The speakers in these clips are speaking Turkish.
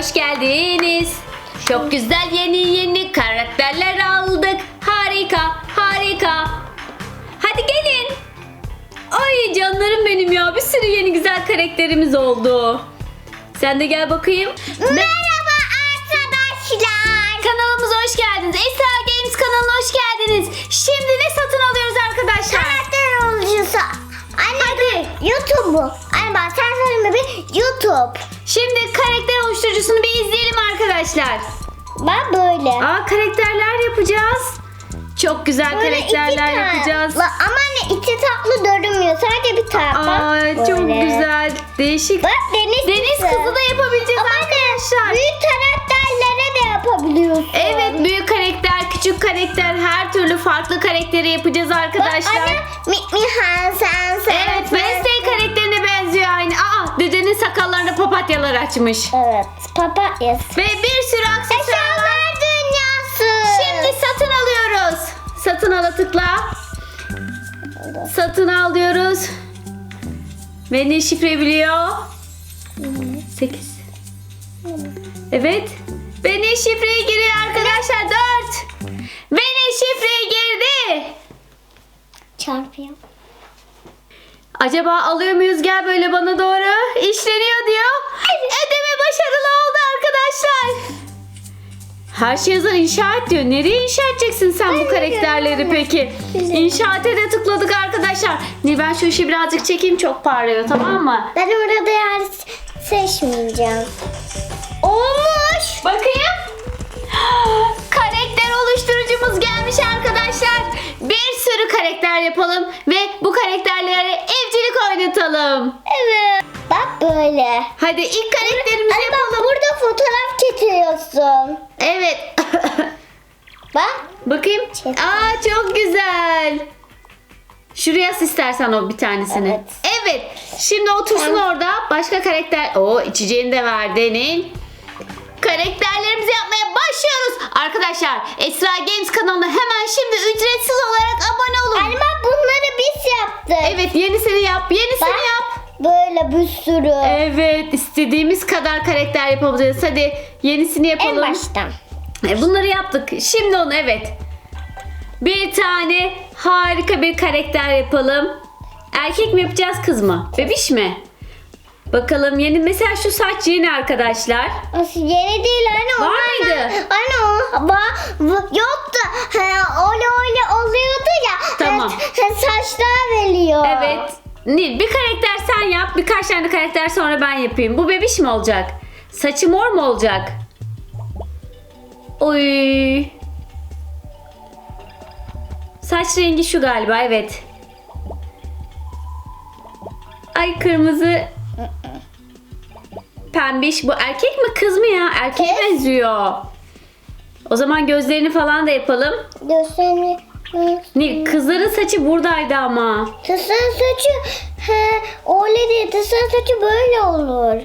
Hoş geldiniz. Çok güzel yeni yeni karakterler aldık. Harika, harika. Hadi gelin. Ay canlarım benim ya. Bir sürü yeni güzel karakterimiz oldu. Sen de gel bakayım. Merhaba arkadaşlar. Kanalımıza hoş geldiniz. Esra Games kanalına hoş geldiniz. Şimdi ne satın alıyoruz arkadaşlar? Karakter olucusu. Anne Hadi. YouTube'u. Anne bak sen söyleme bir YouTube. Şimdi karakter oluşturucusunu bir izleyelim arkadaşlar. Bak böyle. Aa karakterler yapacağız. Çok güzel Böyle iki karakterler tane. yapacağız. La, ama anne iki tatlı görünmüyor. Sadece bir taraf. bak. Aa çok Böyle. güzel. Değişik. Bak deniz, Deniz kızı da yapabileceğiz Ama farklı karakteri yapacağız arkadaşlar. anne mi, mi Hansen sen. Evet Wednesday karakterine benziyor aynı. Aa dedenin sakallarında papatyalar açmış. Evet. Papatyası. Ve bir sürü aksesuar var. Dünyası. Şimdi satın alıyoruz. Satın ala tıkla. Satın al diyoruz. Ve ne şifre biliyor? 8. Evet. Ve ne şifreyi giriyor arkadaşlar? 4. Ve ne şifreyi girdi? çarpıyor. Acaba alıyor muyuz? Gel böyle bana doğru. İşleniyor diyor. Ödeme başarılı oldu arkadaşlar. Her şey hazır inşa et diyor. Nereye inşa edeceksin sen bu karakterleri peki? İnşaat de tıkladık arkadaşlar. Nil ben şu işi birazcık çekeyim çok parlıyor tamam mı? Ben orada yer seçmeyeceğim. Olmuş. Bakayım. Oluşturucumuz gelmiş arkadaşlar. Bir sürü karakter yapalım ve bu karakterlere evcilik oynatalım. Evet. Bak böyle. Hadi ilk karakterimizi Anne bak yapalım. burada fotoğraf çekiyorsun. Evet. Bak. Bakayım. Çek. Aa çok güzel. Şuraya as istersen o bir tanesini. Evet. Evet. Şimdi otursun orada. Başka karakter. O içeceğini de verdi Nil. Karakterlerimizi yapmaya başlıyoruz. Arkadaşlar Esra Games kanalına hemen şimdi ücretsiz olarak abone olun. Anne bak bunları biz yaptık. Evet yenisini yap. Yenisini Bak. yap. Böyle bir sürü. Evet istediğimiz kadar karakter yapabiliriz. Hadi yenisini yapalım. en baştan. E, Bunları yaptık. Şimdi onu evet. Bir tane harika bir karakter yapalım. Erkek mi yapacağız kız mı? Bebiş mi? Bakalım yeni mesela şu saç yeni arkadaşlar. Yeni değil anne. Var o mıydı? Anne o yoktu. He, öyle öyle oluyordu ya. Tamam. He, he, saçlar veriyor. Evet. Nil bir karakter sen yap. Birkaç tane karakter sonra ben yapayım. Bu bebiş mi olacak? Saçı mor mu olacak? Oy. Saç rengi şu galiba evet. Ay kırmızı. Pembiş. Bu erkek mi kız mı ya? Erkeğe Kız. benziyor. O zaman gözlerini falan da yapalım. Gösterme. Nil kızların saçı buradaydı ama. Tısın saçı he, öyle değil. Tısın saçı böyle olur.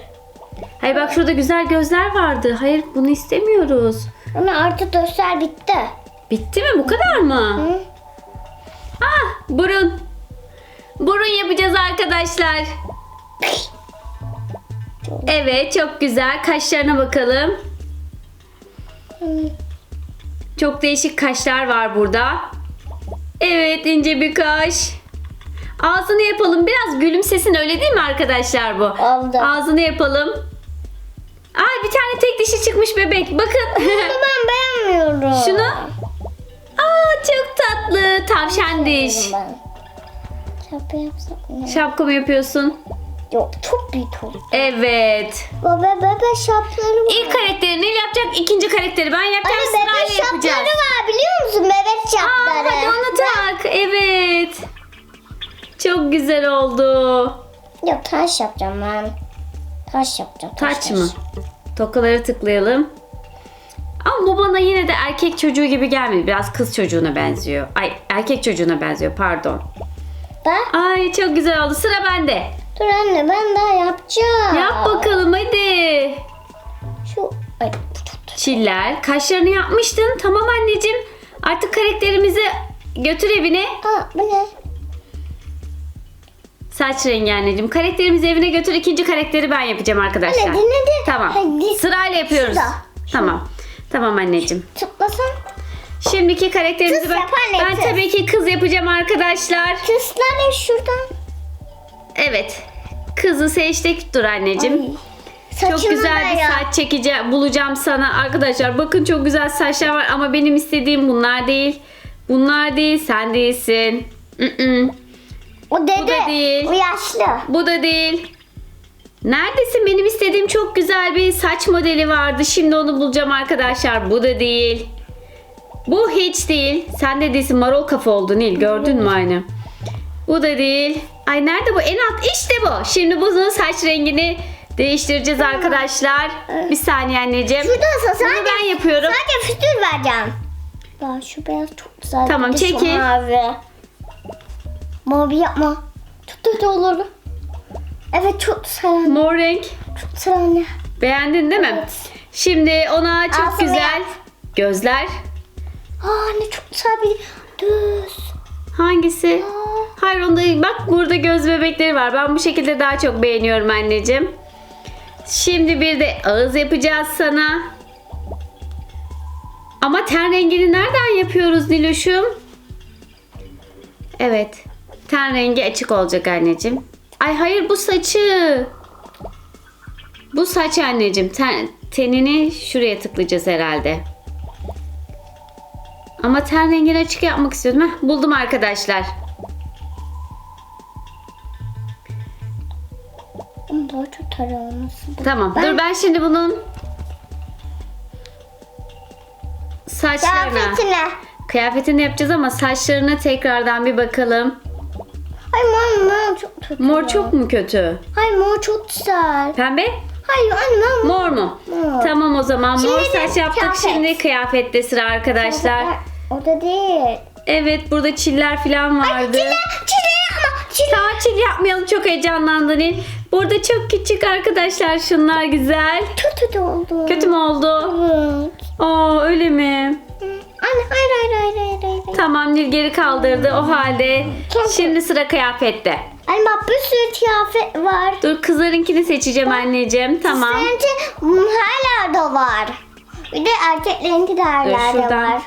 Hayır bak şurada güzel gözler vardı. Hayır bunu istemiyoruz. Ama artık göster bitti. Bitti mi? Bu kadar mı? Hı? Ah burun. Burun yapacağız arkadaşlar. Evet çok güzel. Kaşlarına bakalım. Çok değişik kaşlar var burada. Evet ince bir kaş. Ağzını yapalım. Biraz gülümsesin öyle değil mi arkadaşlar bu? Oldu. Ağzını yapalım. Ay bir tane tek dişi çıkmış bebek. Bakın. Bunu ben beğenmiyorum. Şunu. Aa çok tatlı. Tavşan diş. Ben. Şapka yapsak mı? Şapka mı yapıyorsun? Yok çok büyük oldu. Evet. Baba bebe şapları var. İlk karakterini ikinci ikinci karakteri ben yapacağım. Anne bebek Sırayla şapları yapacağız. var biliyor musun? Bebek Aa, şapları. hadi onu tak. Evet. Çok güzel oldu. Yok taş yapacağım ben. Taş yapacağım. Taç mı? Tokaları tıklayalım. Ama bu bana yine de erkek çocuğu gibi gelmedi. Biraz kız çocuğuna benziyor. Ay erkek çocuğuna benziyor pardon. Bak. Ay çok güzel oldu. Sıra bende. Dur anne ben daha yapacağım. Yap bakalım hadi. Şu. Ay. Çiller. Kaşlarını yapmıştın. Tamam anneciğim. Artık karakterimizi götür evine. Aa bu ne? Saç rengi anneciğim. Karakterimizi evine götür. İkinci karakteri ben yapacağım arkadaşlar. Hadi, hadi. Tamam. Hadi. Sırayla yapıyoruz. Şurada. Tamam. Tamam anneciğim. Tıklasan. Şimdiki karakterimizi Kız ben, yap anne, ben kız. tabii ki kız yapacağım arkadaşlar. Tıslan şuradan. Evet. Kızı seçtik. Dur anneciğim. Ay. Çok güzel bir yap. saç çekeceğim, bulacağım sana arkadaşlar. Bakın çok güzel saçlar var ama benim istediğim bunlar değil. Bunlar değil, sen değilsin. Mm-mm. O dede. Bu da değil. O yaşlı. Bu da değil. Neredesin? Benim istediğim çok güzel bir saç modeli vardı. Şimdi onu bulacağım arkadaşlar. Bu da değil. Bu hiç değil. Sen de değilsin. Marol kafa oldu Nil. Gördün mü aynı? Bu da değil. Ay nerede bu? En alt. İşte bu. Şimdi bunun saç rengini değiştireceğiz arkadaşlar. Bir saniye anneciğim. Şurada olsa Bunu sadece, ben yapıyorum. sadece fütür vereceğim. Ya şu beyaz çok güzel. Tamam, Bir de şu çekil. Mavi. Mavi yapma. Çok kötü olur. Evet çok güzel anne. Mor renk. Çok güzel anne. Beğendin değil mi? Evet. Şimdi ona çok Ağzını güzel yap. gözler. Aa anne çok güzel bir düz. Hangisi? Hayır onda değil. Bak burada göz bebekleri var. Ben bu şekilde daha çok beğeniyorum anneciğim. Şimdi bir de ağız yapacağız sana. Ama ten rengini nereden yapıyoruz Niloş'um? Evet. Ten rengi açık olacak anneciğim. Ay hayır bu saçı. Bu saç anneciğim. Ten, tenini şuraya tıklayacağız herhalde. Ama ten rengini açık yapmak istiyordum. Heh, buldum arkadaşlar. Daha çok taraması. Tamam. Ben- Dur ben şimdi bunun saçlarına, Kıyafetine. kıyafetini yapacağız ama saçlarına tekrardan bir bakalım. Ay mor mor çok kötü. Mor çok mu kötü? Ay mor çok güzel. Pembe? Hayır anne mor. Mor mu? Mor. Tamam o zaman mor Şimdi saç yaptık. kıyafet. Şimdi kıyafette sıra arkadaşlar. O da değil. Evet burada çiller falan vardı. Çile, çile yapma. Çile. Tamam çil yapmayalım çok heyecanlandın. Burada çok küçük arkadaşlar şunlar güzel. Kötü oldu. Kötü mü oldu? Evet. Aa öyle mi? Anne hayır hayır hayır hayır hayır. Tamam Nil geri kaldırdı o halde. Çok- Şimdi sıra kıyafette. Anne bak bir sürü kıyafet var. Dur kızlarınkini seçeceğim anneciğim. Tamam. Sence her yerde var. Bir de erkeklerinki de her yerde şuradan. var.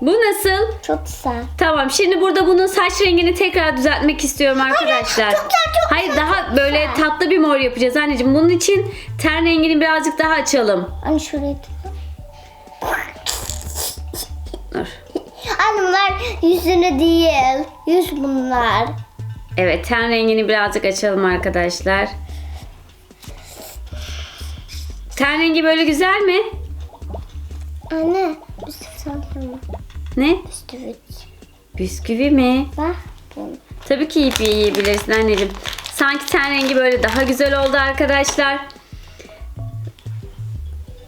Bu nasıl? Çok güzel. Tamam şimdi burada bunun saç rengini tekrar düzeltmek istiyorum arkadaşlar. çok güzel, çok Hayır güzel, daha çok böyle güzel. tatlı bir mor yapacağız anneciğim. Bunun için ten rengini birazcık daha açalım. Anne şuraya. Dur. Anne bunlar yüzünü değil. Yüz bunlar. Evet ten rengini birazcık açalım arkadaşlar. Ten rengi böyle güzel mi? Anne bisküvi sanırım. Ne? Bisküvi. Bisküvi mi? Bak. Tabii ki yiyip yiyebilirsin anneciğim. Sanki ten rengi böyle daha güzel oldu arkadaşlar.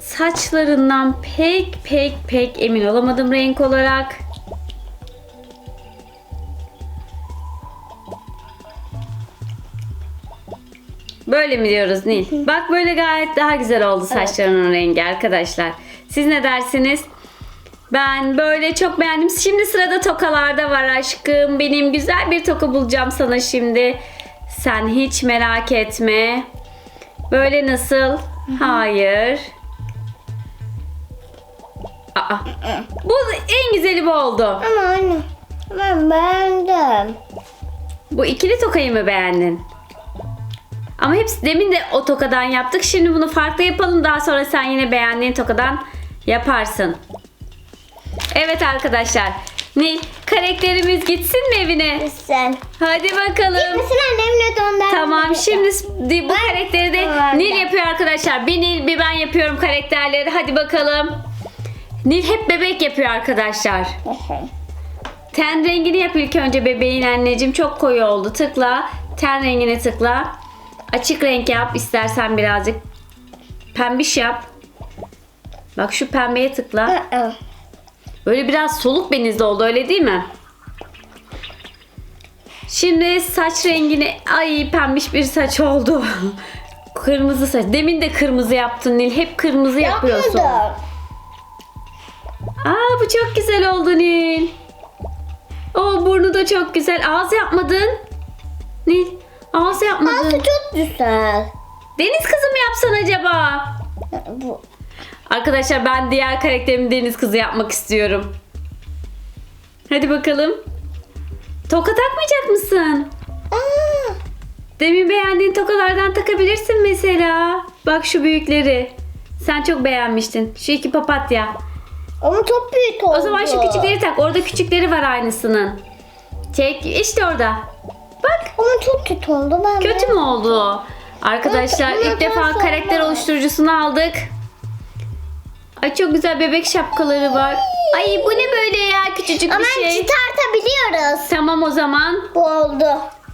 Saçlarından pek pek pek emin olamadım renk olarak. Böyle mi diyoruz Nil? Bak böyle gayet daha güzel oldu saçlarının rengi arkadaşlar. Siz ne dersiniz? Ben böyle çok beğendim. Şimdi sırada tokalarda var aşkım. Benim güzel bir toka bulacağım sana şimdi. Sen hiç merak etme. Böyle nasıl? Hayır. Aa. Bu en güzeli bu oldu. Ama anne. Ben beğendim. Bu ikili tokayı mı beğendin? Ama hepsi demin de o tokadan yaptık. Şimdi bunu farklı yapalım. Daha sonra sen yine beğendiğin tokadan yaparsın. Evet arkadaşlar. Nil karakterimiz gitsin mi evine? Sen. Hadi bakalım. Mesela annemle döndür. Tamam şimdi bu Ben- karakteri de Tamam, Nil yapıyor arkadaşlar. Bir Nil bir ben yapıyorum karakterleri. Hadi bakalım. Nil hep bebek yapıyor arkadaşlar. Ten rengini yap ilk önce bebeğin anneciğim. Çok koyu oldu. Tıkla. Ten rengini tıkla. Açık renk yap. istersen birazcık pembiş yap. Bak şu pembeye tıkla. Böyle biraz soluk benizli oldu öyle değil mi? Şimdi saç rengini ay pembiş bir saç oldu. kırmızı saç. Demin de kırmızı yaptın Nil. Hep kırmızı yapıyorsun. Yapmadım. Aa bu çok güzel oldu Nil. O burnu da çok güzel. Ağız yapmadın. Nil. Ağız yapmadın. Ağzı çok güzel. Deniz kızı mı yapsan acaba? Bu. Arkadaşlar ben diğer karakterimi deniz kızı yapmak istiyorum. Hadi bakalım. Toka takmayacak mısın? Aa, Demin beğendiğin tokalardan takabilirsin mesela. Bak şu büyükleri. Sen çok beğenmiştin. Şu iki papatya. ama çok büyük oldu. O zaman şu küçükleri tak. Orada küçükleri var aynısının. Çek. işte orada. Bak. Ama çok kötü oldu. Ben Kötü mü oldu? Arkadaşlar ilk defa karakter oluşturucusunu aldık. Ay çok güzel bebek şapkaları var. Ay bu ne böyle ya küçücük Ama bir şey. çıkartabiliyoruz. Tamam o zaman. Bu oldu.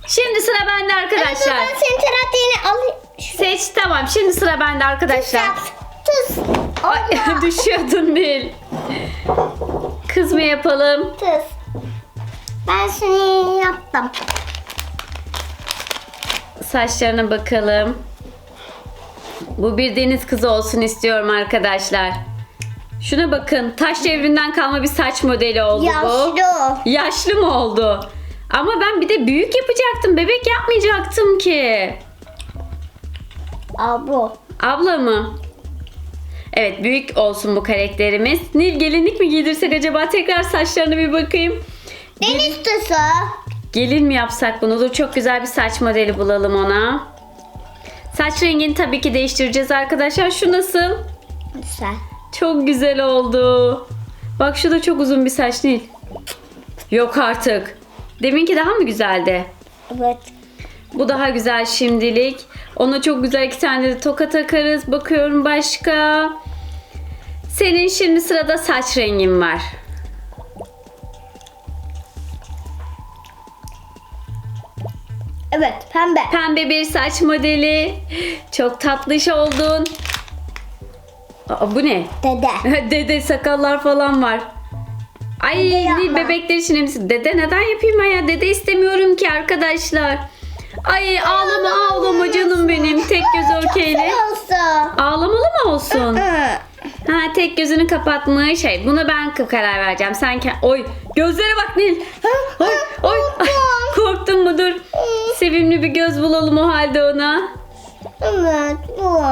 Şimdi sıra bende arkadaşlar. Ben senin alayım. Seç tamam. Şimdi sıra bende arkadaşlar. Tıs. Ay Allah. düşüyordun Nil. Kız mı yapalım? Tıs. Ben seni yaptım. Saçlarına bakalım. Bu bir deniz kızı olsun istiyorum arkadaşlar. Şuna bakın. Taş devrinden kalma bir saç modeli oldu bu. Yaşlı. Yaşlı mı oldu? Ama ben bir de büyük yapacaktım. Bebek yapmayacaktım ki. Bu. Abla mı? Evet büyük olsun bu karakterimiz. Nil gelinlik mi giydirsek acaba? Tekrar saçlarına bir bakayım. Deniz tısı. Gelin mi yapsak bunu? Dur çok güzel bir saç modeli bulalım ona. Saç rengini tabii ki değiştireceğiz arkadaşlar. Şu nasıl? Güzel. Çok güzel oldu. Bak şu da çok uzun bir saç değil. Yok artık. Deminki daha mı güzeldi? Evet. Bu daha güzel şimdilik. Ona çok güzel iki tane de toka takarız. Bakıyorum başka. Senin şimdi sırada saç rengin var. Evet pembe. Pembe bir saç modeli. Çok tatlış oldun. Aa, bu ne? Dede. Dede sakallar falan var. Ay Dede Nil için hepsi. Dede neden yapayım ben ya? Dede istemiyorum ki arkadaşlar. Ay ağlama ağlama canım benim. Tek göz. Olsa. Ağlamalı mı olsun? Ha tek gözünü kapatmış. Şey, buna ben karar vereceğim. Sen Oy gözlere bak Nil. Oy oy. Korktun mu dur. Sevimli bir göz bulalım o halde ona. Evet bu.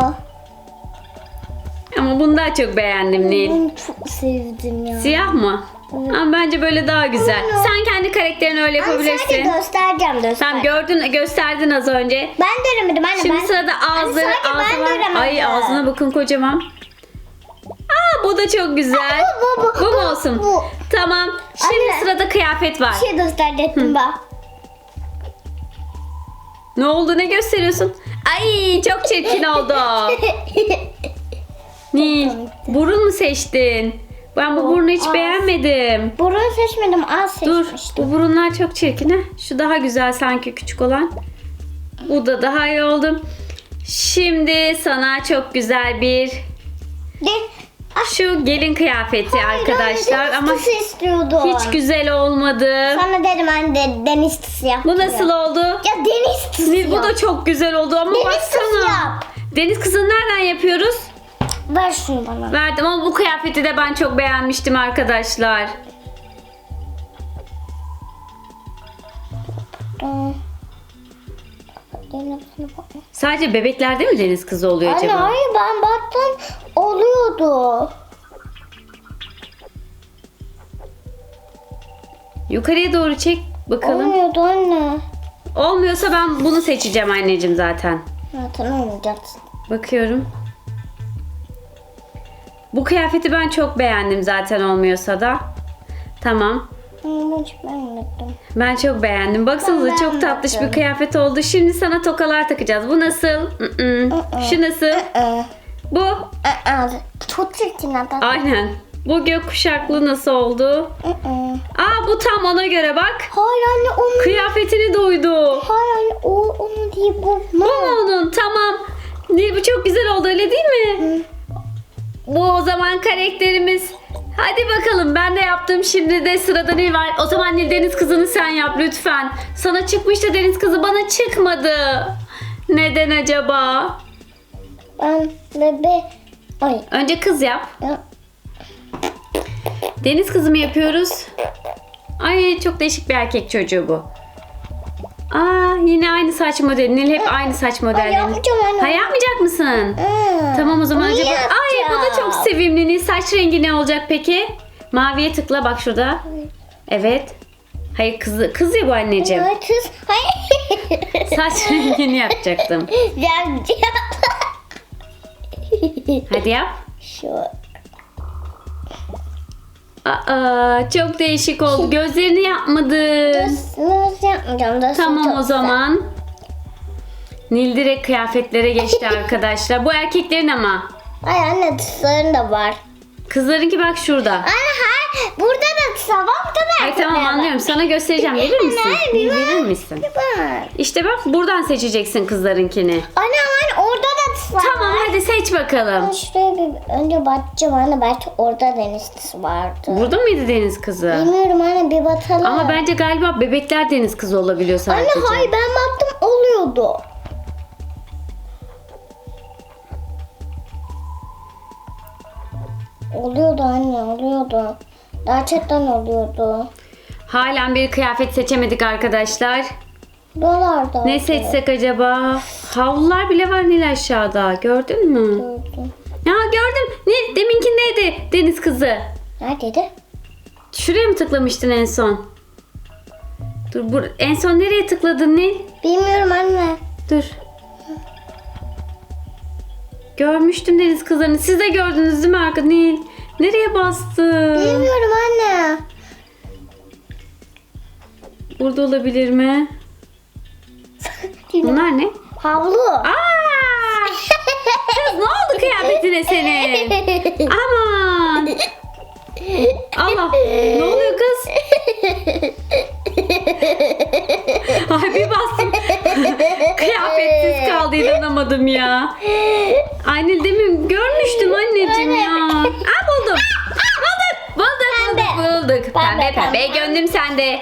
Ama bunu daha çok beğendim Nil. Bunu çok sevdim ya. Siyah mı? Ama bence böyle daha güzel. Sen kendi karakterini öyle Ama sadece yapabilirsin. göstereceğim göster. Sen gördün gösterdin az önce. Ben de göremedim anne. Şimdi ben... sırada ağızları sadece ağzı ben var. göremedim. Ay ağzına bakın kocaman. Aa bu da çok güzel. Bu, bu, bu, mu bu, olsun? bu. Tamam. Şimdi Anne. sırada kıyafet var. Bir şey gösterecektim bak. Ne oldu? Ne gösteriyorsun? Ay çok çirkin oldu. Nil, burun mu seçtin? Ben bu burnu hiç az. beğenmedim. Burun seçmedim az Dur, seçmiştim. bu burunlar çok çirkin ha. Şu daha güzel sanki küçük olan. Bu da daha iyi oldu. Şimdi sana çok güzel bir De, şu gelin kıyafeti arkadaşlar ama istiyordum. hiç güzel olmadı. Sana dedim anne de, deniz tısı yap. Bu nasıl oldu? Ya deniz tısı Nil bu yap. da çok güzel oldu ama Deniz baksana. tısı yap. Deniz kızını nereden yapıyoruz? Ver şunu bana. Verdim ama bu kıyafeti de ben çok beğenmiştim arkadaşlar. Sadece bebeklerde mi deniz kızı oluyor Anne acaba? hayır ben baktım oluyordu. Yukarıya doğru çek bakalım. Olmuyordu anne. Olmuyorsa ben bunu seçeceğim anneciğim zaten. Zaten olmayacaksın. Bakıyorum. Bu kıyafeti ben çok beğendim zaten olmuyorsa da. Tamam. Ben hiç beğenmedim. Ben çok beğendim. Baksanıza Ben çok tatlış bir kıyafet oldu. Şimdi sana tokalar takacağız. Bu nasıl? Mm-mm. Mm-mm. Şu nasıl? Ee, Bu. aa, çok çirkin adam. Aynen. Bu gökkuşaklı nasıl oldu? Aa. Aa bu tam ona göre bak. Hayır anne onu. Kıyafetini doydu. Hayır anne o onu değil bu. Bu mu onun? Tamam. Nil bu çok güzel oldu öyle değil mi? Bu o zaman karakterimiz. Hadi bakalım ben de yaptım şimdi de sırada Nil var. O zaman Nil deniz kızını sen yap lütfen. Sana çıkmıştı deniz kızı bana çıkmadı. Neden acaba? Ben bebe. Ay. Önce kız yap. ya, Deniz kızı mı yapıyoruz? Ay çok değişik bir erkek çocuğu bu. Aa yine aynı saç modeli. Nil hep aynı saç modeli. yapmayacağım anne. Ha yapmayacak mısın? Hmm. Tamam o zaman acaba. Ay bu da çok yapacağım. sevimli. Nil saç rengi ne olacak peki? Maviye tıkla bak şurada. Evet. Hayır kızı kız ya bu anneciğim. Kız. Hayır. Saç rengini yapacaktım. Yapacağım. Hadi yap. Şu. Aa çok değişik oldu. Gözlerini yapmadın. Nasıl yapmayacağım? Nasıl Tamam o zaman. Nil direkt kıyafetlere geçti arkadaşlar. Bu erkeklerin ama. Ay anne tısların da var. Kızlarınki bak şurada. Anne hayır. Burada da tısa var. Burada da Ay tamam var. anlıyorum. Sana göstereceğim. Verir misin? Anne, Nil verir misin? Bak. İşte bak buradan seçeceksin kızlarınkini. Anne anne orada Tamam hadi seç bakalım. Ben şuraya bir önce bakacağım anne belki orada deniz tısı vardı. Burada mıydı deniz kızı? Bilmiyorum anne bir bakalım. Ama bence galiba bebekler deniz kızı olabiliyor sadece. Anne hayır ben baktım oluyordu. Oluyordu anne oluyordu. Gerçekten oluyordu. Halen bir kıyafet seçemedik arkadaşlar. Buralarda. Ne seçsek acaba? Havlular bile var Nil aşağıda. Gördün mü? Gördüm. Ya gördüm. Nil deminkindeydi deniz kızı. Neredeydi? Şuraya mı tıklamıştın en son? Dur bu en son nereye tıkladın Nil? Bilmiyorum anne. Dur. Görmüştüm deniz kızlarını. Siz de gördünüz değil mi arka Nil? Nereye bastı? Bilmiyorum anne. Burada olabilir mi? Bunlar ne? Havlu. Aa! Kız ne oldu kıyafetine senin? Aman! Allah! Ne oluyor kız? Ay bir bastım. Kıyafetsiz kaldı inanamadım ya. Anne demin görmüştüm anneciğim ya. Aa buldum. Bulduk. Bulduk bulduk bulduk. Pembe Pembe, gönlüm sende.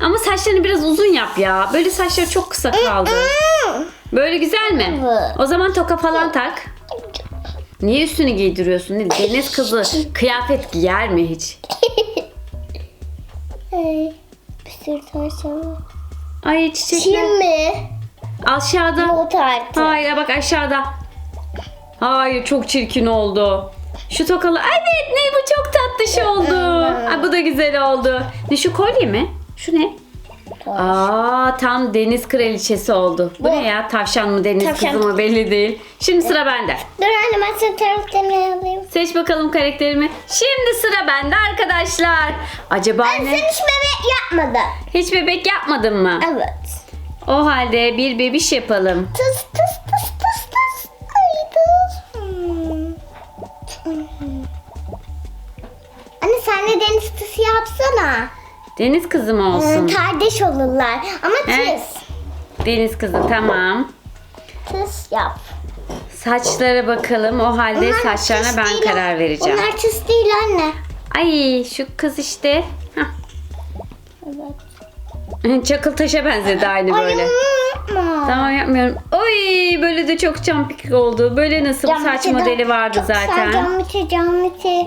Ama saçlarını biraz uzun yap ya. Böyle saçları çok kısa kaldı. Böyle güzel mi? O zaman toka falan tak. Niye üstünü giydiriyorsun? Nil? Deniz kızı kıyafet giyer mi hiç? Ay, Bir sürü tavşan var. Ay çiçekler. Çin mi? Aşağıda. Artık. Hayır bak aşağıda. Hayır çok çirkin oldu. Şu tokalı. Evet ne bu çok tatlış oldu. Ay, bu da güzel oldu. Ne şu kolye mi? Şu ne? Aa tam deniz kraliçesi oldu. Bu, Bu. ne ya? Tavşan mı deniz Tavşan. kızı mı belli değil. Şimdi sıra bende. Dur anne ben senin taraflarını alayım. Seç bakalım karakterimi. Şimdi sıra bende arkadaşlar. Acaba Sen ne? hiç bebek yapmadın. Hiç bebek yapmadın mı? Evet. O halde bir bebiş yapalım. Tıs tıs tıs tıs tıs. Ay tıs. Hmm. Hmm. Anne sen de deniz tısı yapsana. Deniz kızı mı Hmm, olsun? kardeş olurlar. Ama tıs. Deniz kızı tamam. Tıs yap. Saçlara bakalım. O halde Onlar saçlarına ben değil karar vereceğim. Onlar tıs değil anne. Ay şu kız işte. Hah. Evet. Çakıl taşa benzedi aynı Ay böyle. yapma. Tamam yapmıyorum. Oy böyle de çok çampik oldu. Böyle nasıl Cam saç modeli vardı zaten. Cam içi, cam içi.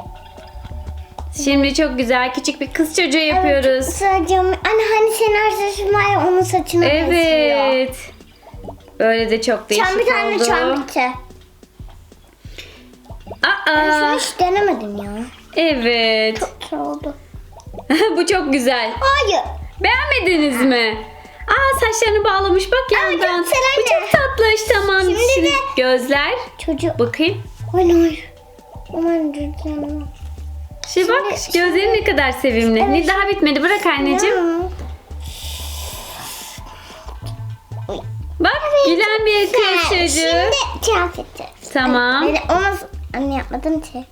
Şimdi çok güzel küçük bir kız çocuğu yapıyoruz. Cam. Anne hani senin arkadaşın var ya onun saçını kesiyor. Evet. Böyle de çok değişik Çam bir tane oldu. çam içi. Ben Aa, hiç denemedim ya. evet. Çok oldu. Bu çok güzel. Hayır. Beğenmediniz mi? Aa saçlarını bağlamış bak yandan. çok güzel Bu anne. çok tatlış tamam. Şimdi Şimdi, de- gözler. Çocuk. Bakayım. Ay hayır. Aman canım. Şimdi bak Şimdi- gözleri ne kadar sevimli. Ne daha bitmedi bırak anneciğim. Bak gülen bir kız çocuğu. Şimdi kıyafeti. Tamam. Beni ona anne yapmadım ki.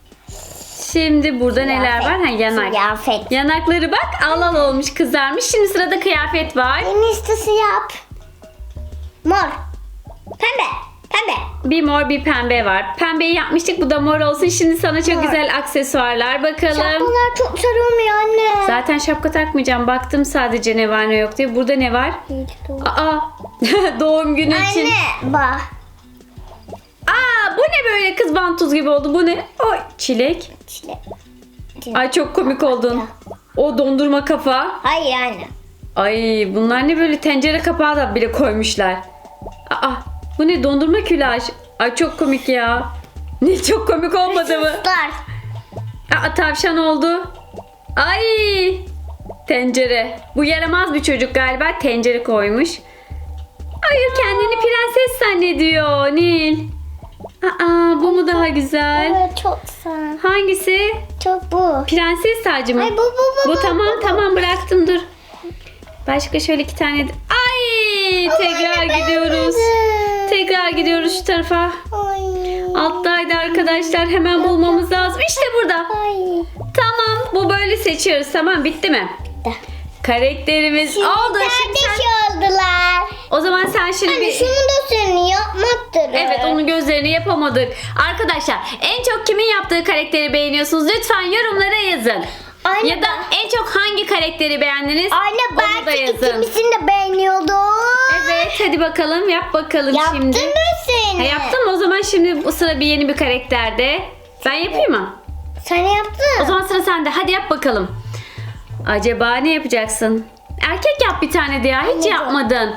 Şimdi burada neler var? Ha yanak. Kıyafet. Yanakları bak al al olmuş kızarmış. Şimdi sırada kıyafet var. En iyisi yap. Mor. Pembe. Pembe. Bir mor bir pembe var. Pembeyi yapmıştık bu da mor olsun. Şimdi sana çok Mor. güzel aksesuarlar bakalım. Şapkalar çok sarılmıyor anne. Zaten şapka takmayacağım. Baktım sadece ne var ne yok diye. Burada ne var? Aa doğum günü için. Anne bak. Aa bu ne böyle kız vantuz gibi oldu. Bu ne? Oy çilek. Çilek. Ay çok komik oldun. O dondurma kafa. Hayır anne. Ay bunlar ne böyle tencere kapağı da bile koymuşlar. Aa bu ne dondurma külaj. Ay çok komik ya. Ne çok komik olmadı mı? Dar. Aa tavşan oldu. Ay tencere. Bu yaramaz bir çocuk galiba tencere koymuş. Hayır kendini prenses zannediyor Nil. Aa bu mu daha güzel? Evet çok güzel. Hangisi? Çok bu. Prenses tacı mı? Ay bu bu bu. Bu tamam tamam bıraktım dur. Başka şöyle iki tane. Ay tekrar gidiyoruz. Tekrar gidiyoruz şu tarafa. Ay. Alttaydı arkadaşlar hemen bulmamız lazım. İşte burada. Ay. Tamam bu böyle seçiyoruz tamam bitti mi? Bitti. Karakterimiz oldu. Şimdi sen- oldular. o zaman sen şimdi Hani bir... şunu da senin yapmaktır. Evet onun gözlerini yapamadık. Arkadaşlar en çok kimin yaptığı karakteri beğeniyorsunuz? Lütfen yorumlara yazın. Anne ya da en çok hangi karakteri beğendiniz? Anne belki ikimizin de beğeniyordu. Evet hadi bakalım yap bakalım Yaptın şimdi. mı seni? Ha, yaptın mı? O zaman şimdi bu sıra bir yeni bir karakterde. Ben yapayım mı? Sen yaptın. O zaman sıra sende. Hadi yap bakalım. Acaba ne yapacaksın? Erkek yap bir tane de ya. Hiç dur. yapmadın.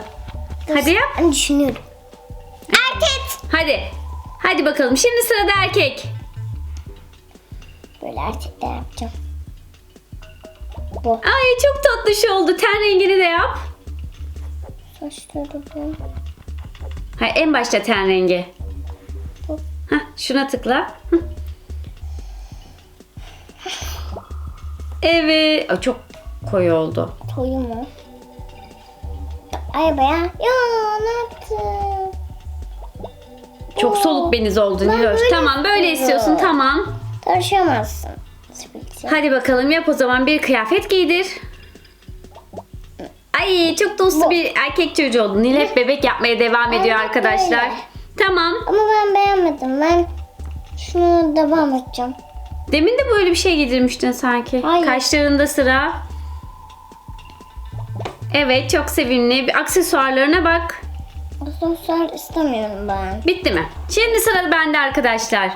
Hadi yap. Ben düşünüyorum. Erkek. Hadi. Hadi bakalım. Şimdi sırada erkek. Böyle erkekler yapacağım. Bu. Ay çok tatlış oldu. Ten rengini de yap. Bu. Hayır en başta ten rengi. Bu. Hah, şuna tıkla. Hı. Evet. Ay, çok koyu oldu. Toyu mu? Ay baya. Ya ne yaptın? Çok Oo. soluk beniz oldu Ben Niloş. böyle Tamam böyle istiyorum. istiyorsun tamam. Karışamazsın. Hadi bakalım yap o zaman bir kıyafet giydir. Ay çok Bu. bir erkek çocuğu oldu. Nil hep bebek yapmaya devam ediyor Evet, arkadaşlar. öyle. Tamam. Ama ben beğenmedim. Ben şunu devam edeceğim. Demin de böyle bir şey giydirmiştin sanki. Hayır. Kaşlarında sıra. Evet çok sevimli. Bir aksesuarlarına bak. Asansör istemiyorum ben. Bitti mi? Şimdi sıra bende arkadaşlar.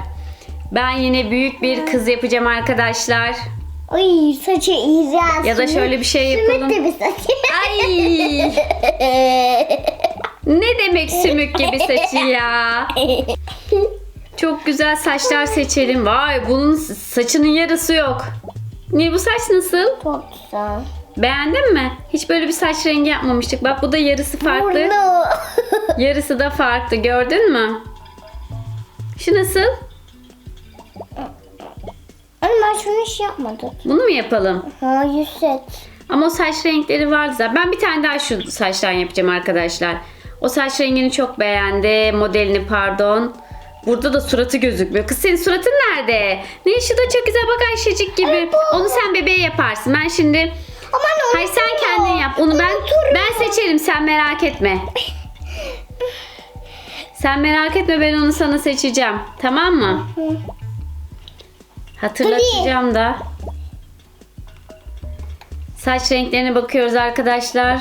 Ben yine büyük bir kız yapacağım arkadaşlar. Ay saçı iyice. Ya da şöyle bir şey yapalım. Sümük gibi saçı. Ay ne demek sümük gibi saçı ya. Çok güzel saçlar seçelim. Vay bunun saçının yarısı yok. Niye bu saç nasıl? Çok güzel. Beğendin mi? Hiç böyle bir saç rengi yapmamıştık. Bak bu da yarısı farklı. Burnu. Yarısı da farklı. Gördün mü? Şu nasıl? Ben şunu hiç yapmadım. Bunu mu yapalım? Hayır seç. Ama o saç renkleri vardı zaten. Ben bir tane daha şu saçtan yapacağım arkadaşlar. O saç rengini çok beğendi. Modelini pardon. Burada da suratı gözükmüyor. Kız senin suratın nerede? Ne şu da çok güzel bak Ayşecik gibi. Bu. Onu sen bebeğe yaparsın. Ben şimdi... Aman Hayır sen kendin yap. Onu ben ben seçerim. Sen merak etme. Sen merak etme ben onu sana seçeceğim. Tamam mı? Hatırlatacağım da. Saç renklerine bakıyoruz arkadaşlar.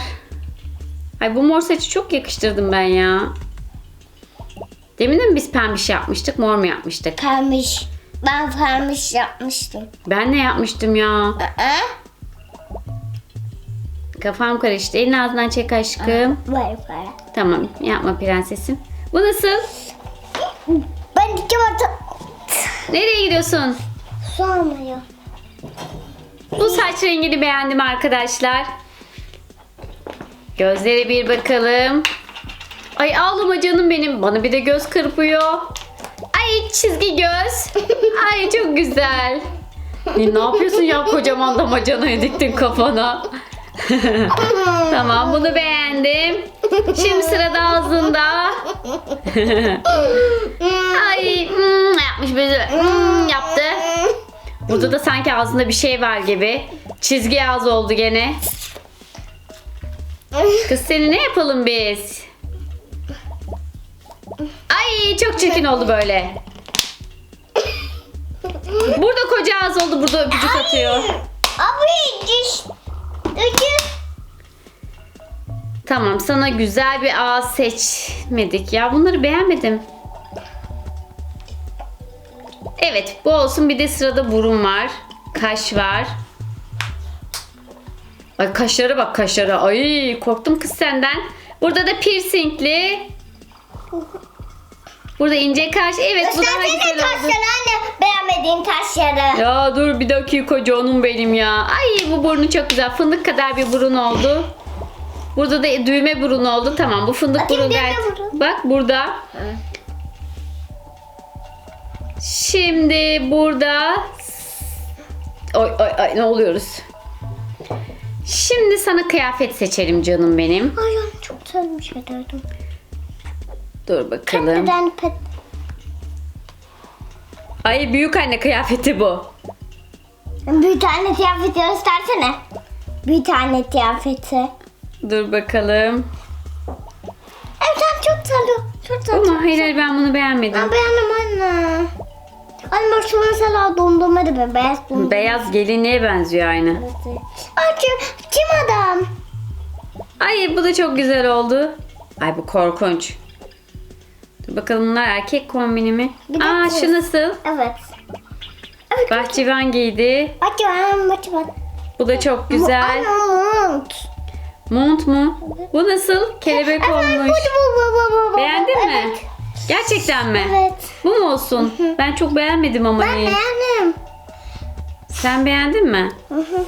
Ay bu mor saçı çok yakıştırdım ben ya. Demin de mi biz pembiş yapmıştık, mor mu yapmıştık? Pembiş. Ben pembiş yapmıştım. Ben ne yapmıştım ya? Aa, Kafam karıştı. Elini ağzından çek aşkım. Var para. Tamam, yapma prensesim. Bu nasıl? Ben dikkat atım. Nereye gidiyorsun? Su almıyor. Bu saç rengini beğendim arkadaşlar. Gözlere bir bakalım. Ay ağlama canım benim. Bana bir de göz kırpıyor. Ay çizgi göz. Ay çok güzel. Ne, ne yapıyorsun ya kocaman damacanayı diktin kafana. tamam bunu beğendim. Şimdi sırada ağzında. Ay hmm, yapmış böyle hmm, yaptı. Burada da sanki ağzında bir şey var gibi. Çizgi ağız oldu gene. Kız seni ne yapalım biz? Ay çok çirkin oldu böyle. Burada koca ağız oldu. Burada öpücük atıyor. Abi. Tamam sana güzel bir ağız seçmedik ya. Bunları beğenmedim. Evet bu olsun. Bir de sırada burun var. Kaş var. Ay kaşlara bak kaşlara. Ay korktum kız senden. Burada da piercingli. Burada ince kaş. Evet bu daha Göstersene güzel oldu. taşları anne. Beğenmediğin taşları. Ya dur bir dakika canım benim ya. Ay bu burnu çok güzel. Fındık kadar bir burun oldu. Burada da düğme burun oldu. Tamam bu fındık Bakayım burun düğme gayet. burun. Bak burada. Şimdi burada Oy oy ay ne oluyoruz? Şimdi sana kıyafet seçelim canım benim. Ay anne çok güzel bir şey derdim. Dur bakalım. Neden pet? Ay büyük anne kıyafeti bu. Bir tane kıyafeti göstersene. Bir tane kıyafeti. Dur bakalım. Evet çok güzel. Çok güzel. Ama hayır ben bunu beğenmedim. Ben beğendim anne. Anne bak şu mesela dondurma da ben beyaz dondurma. Beyaz gelinliğe benziyor aynı. Ay kim, kim adam? Ay bu da çok güzel oldu. Ay bu korkunç. Dur bakalım bunlar erkek kombini mi? Bir de Aa kız. şu nasıl? Evet. Evet. Bahçıvan giydi. Bak ben bak bak. Bu da çok güzel. Anne mont. Mont mu? Bu nasıl? Kelebek Evet, bu, olmuş. bu, bu, bu, bu, bu. Beğendin mi? Evet. Gerçekten mi? Evet. Bu mu olsun? Ben çok beğenmedim ama Ben Nil. beğendim. Sen beğendin mi? Hı hı.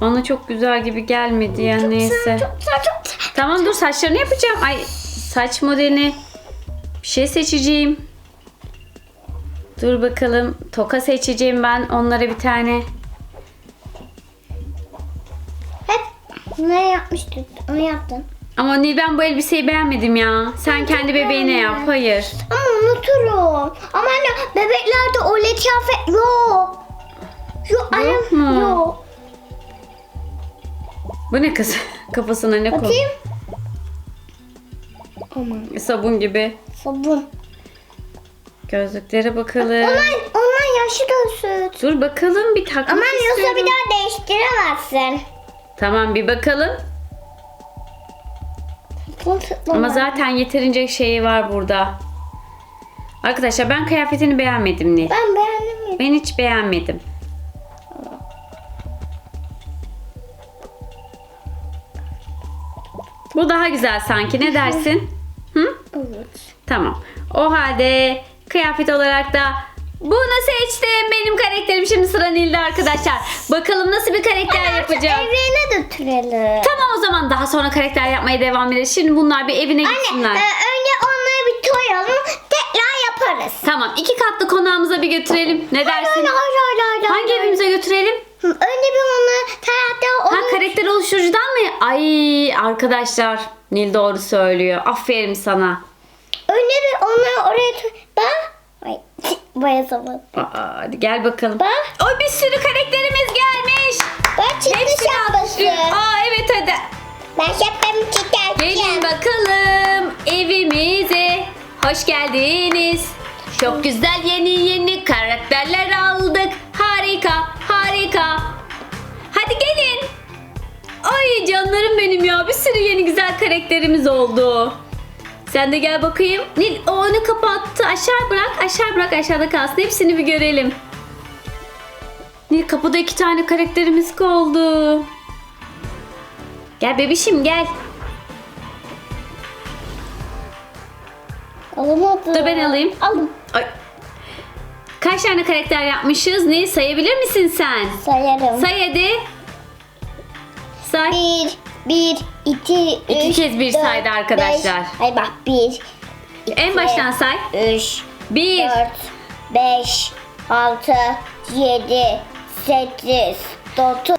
Bana çok güzel gibi gelmedi ya neyse. Çok güzel çok güzel. Tamam dur saçlarını yapacağım. Ay saç modelini bir şey seçeceğim. Dur bakalım. Toka seçeceğim ben onlara bir tane. Hep ne yapmıştık? Onu yaptın. Ama Nil ben bu elbiseyi beğenmedim ya. Sen kendi bebeğine yap. Hayır. Ama unuturum. Ama anne bebeklerde öyle kıyafet yok. Yok anne Yok mu? yok. Bu ne kız? Kafasına ne koy? Bakayım. Aman Sabun gibi. sabun. Gözlüklere bakalım. Onlar, onlar yaşlı gözlük. Dur bakalım bir takmak Ama yoksa istiyorum. bir daha değiştiremezsin. Tamam bir bakalım. Ama zaten yeterince şeyi var burada. Arkadaşlar ben kıyafetini beğenmedim Nil. Ben beğendim. Ben hiç beğenmedim. Bu daha güzel sanki. Ne dersin? Hı? Evet. Tamam. O halde kıyafet olarak da bunu seçtim. Benim karakterim şimdi sıra Nil'de arkadaşlar. Bakalım nasıl bir karakter yapacağım. Evlerine götürelim. Tamam o zaman daha sonra karakter yapmaya devam ederiz. Şimdi bunlar bir evine Anne gitsinler. e, önce onları bir toyalım. Tekrar yaparız. Tamam iki katlı konağımıza bir götürelim. Ne dersin? Hayır hayır hayır. Hangi evimize götürelim? Hı, Önce bir onları tarafta Ha onu... karakter oluşturucudan mı? Ay arkadaşlar Nil doğru söylüyor. Aferin sana. Önce bir onları oraya... Bak. Ay baya zaman. Aa, hadi gel bakalım. Bak. Oy bir sürü karakterimiz gelmiş. Ben çıktı Hepsini şapkası. Aa evet hadi. Ben şapkamı Gelin çıkartacağım. bakalım evimize. Hoş geldiniz. Çok güzel yeni yeni karakterler aldık. Harika, harika. Hadi gelin. Ay canlarım benim ya. Bir sürü yeni güzel karakterimiz oldu. Sen de gel bakayım. Nil o onu kapattı. Aşağı bırak, aşağı bırak. Aşağıda kalsın. Hepsini bir görelim. Nil kapıda iki tane karakterimiz kaldı. Gel bebişim gel. Alamadım. Dur ben alayım. Aldım. Ay. Kaç tane karakter yapmışız? Ne sayabilir misin sen? Sayarım. Say hadi. Say. Bir, bir, iki, İki üç, kez bir dört, saydı arkadaşlar. Hayır bak bir, En baştan say. üç, Bir. dört, beş, altı, yedi, sekiz, dokuz,